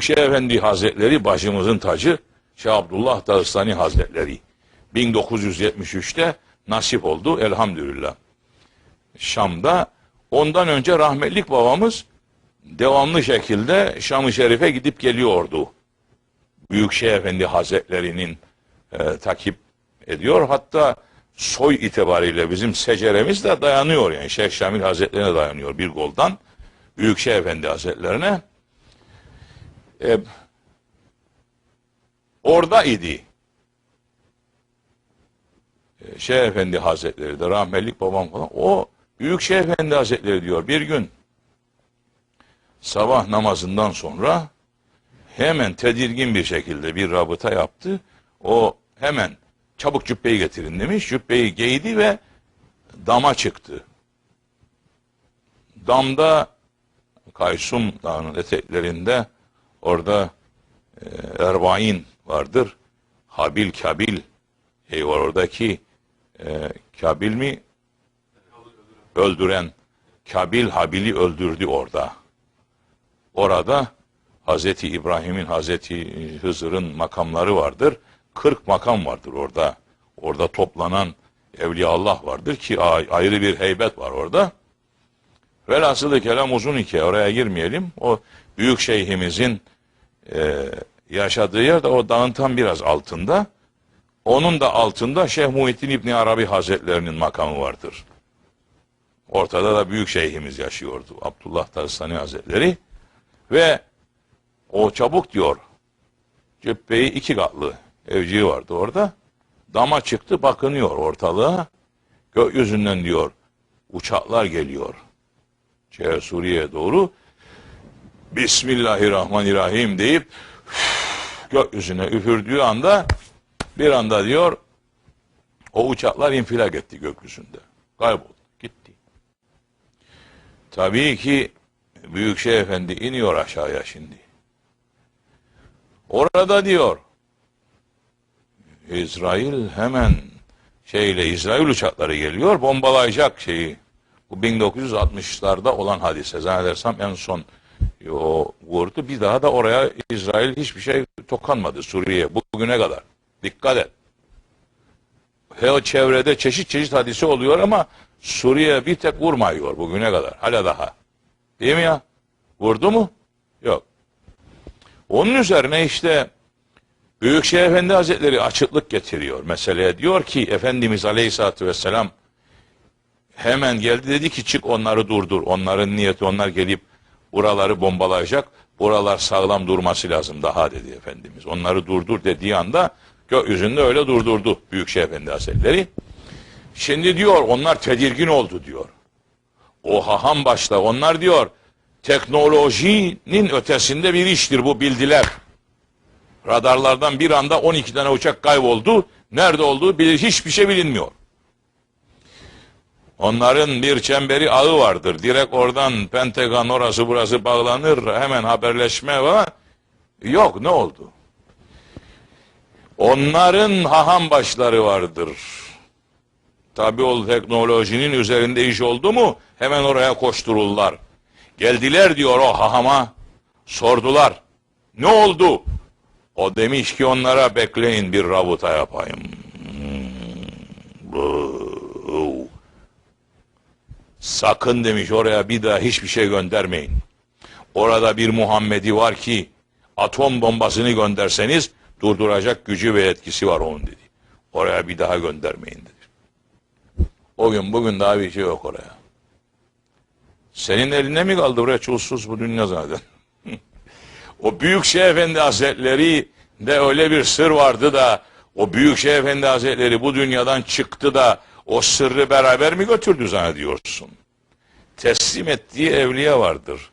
Büyükşehir Efendi Hazretleri başımızın tacı Şeyh Abdullah Dağıstani Hazretleri 1973'te nasip oldu elhamdülillah. Şam'da ondan önce rahmetlik babamız devamlı şekilde Şam-ı Şerif'e gidip geliyordu. Büyükşehir Efendi Hazretleri'nin e, takip ediyor. Hatta soy itibariyle bizim seceremiz de dayanıyor yani Şeyh Şamil Hazretlerine dayanıyor bir goldan. Büyükşehir Efendi Hazretlerine. E, orada idi. E, Şeyh Efendi Hazretleri de rahmetlik babam falan. O Büyükşehir Efendi Hazretleri diyor bir gün sabah namazından sonra hemen tedirgin bir şekilde bir rabıta yaptı. O hemen çabuk cübbeyi getirin demiş. Cübbeyi giydi ve dama çıktı. Damda Kaysum Dağı'nın eteklerinde orada e, Ervain vardır. Habil Kabil şey var oradaki e, Kabil mi? Öldüren Kabil Habil'i öldürdü orada. Orada Hazreti İbrahim'in, Hazreti Hızır'ın makamları vardır. 40 makam vardır orada. Orada toplanan Evliya Allah vardır ki ayrı bir heybet var orada. Velhasılı kelam uzun hikaye oraya girmeyelim. O büyük şeyhimizin e, yaşadığı yer de o dağın tam biraz altında. Onun da altında Şeyh Muhittin İbni Arabi Hazretlerinin makamı vardır. Ortada da büyük şeyhimiz yaşıyordu. Abdullah Dağıstani Hazretleri. Ve o çabuk diyor. Cübbeyi iki katlı evciği vardı orada. Dama çıktı bakınıyor ortalığa. Gökyüzünden diyor uçaklar geliyor. Şeye Suriye'ye doğru. Bismillahirrahmanirrahim deyip gökyüzüne üfürdüğü anda bir anda diyor o uçaklar infilak etti gökyüzünde. Kayboldu. Gitti. Tabii ki Büyükşehir Efendi iniyor aşağıya şimdi. Orada diyor İsrail hemen şeyle İsrail uçakları geliyor bombalayacak şeyi. Bu 1960'larda olan hadise. Zannedersem en son o vurdu. Bir daha da oraya İsrail hiçbir şey tokanmadı Suriye bugüne kadar. Dikkat et. He o çevrede çeşit çeşit hadise oluyor ama Suriye bir tek vurmuyor bugüne kadar. Hala daha. Değil mi ya? Vurdu mu? Yok. Onun üzerine işte Büyükşehir Efendi Hazretleri açıklık getiriyor meseleye. Diyor ki Efendimiz Aleyhisselatü Vesselam hemen geldi dedi ki çık onları durdur. Onların niyeti onlar gelip buraları bombalayacak. Buralar sağlam durması lazım daha dedi Efendimiz. Onları durdur dediği anda gökyüzünde öyle durdurdu Büyükşehir Efendi Hazretleri. Şimdi diyor onlar tedirgin oldu diyor. O haham başta onlar diyor teknolojinin ötesinde bir iştir bu bildiler. Radarlardan bir anda 12 tane uçak kayboldu. Nerede olduğu bilir hiçbir şey bilinmiyor. Onların bir çemberi ağı vardır. Direkt oradan Pentagon orası burası bağlanır. Hemen haberleşme var. Yok ne oldu? Onların haham başları vardır. Tabi o teknolojinin üzerinde iş oldu mu hemen oraya koştururlar. Geldiler diyor o hahama sordular. Ne oldu? O demiş ki onlara bekleyin bir rabuta yapayım. Sakın demiş oraya bir daha hiçbir şey göndermeyin. Orada bir Muhammedi var ki atom bombasını gönderseniz durduracak gücü ve etkisi var onun dedi. Oraya bir daha göndermeyin dedi. O gün bugün daha bir şey yok oraya. Senin elinde mi kaldı buraya çulsuz bu dünya zaten. o Büyük Şeyh Efendi Hazretleri de öyle bir sır vardı da o Büyük Şeyh Efendi Hazretleri bu dünyadan çıktı da o sırrı beraber mi götürdü zannediyorsun? Teslim ettiği evliya vardır.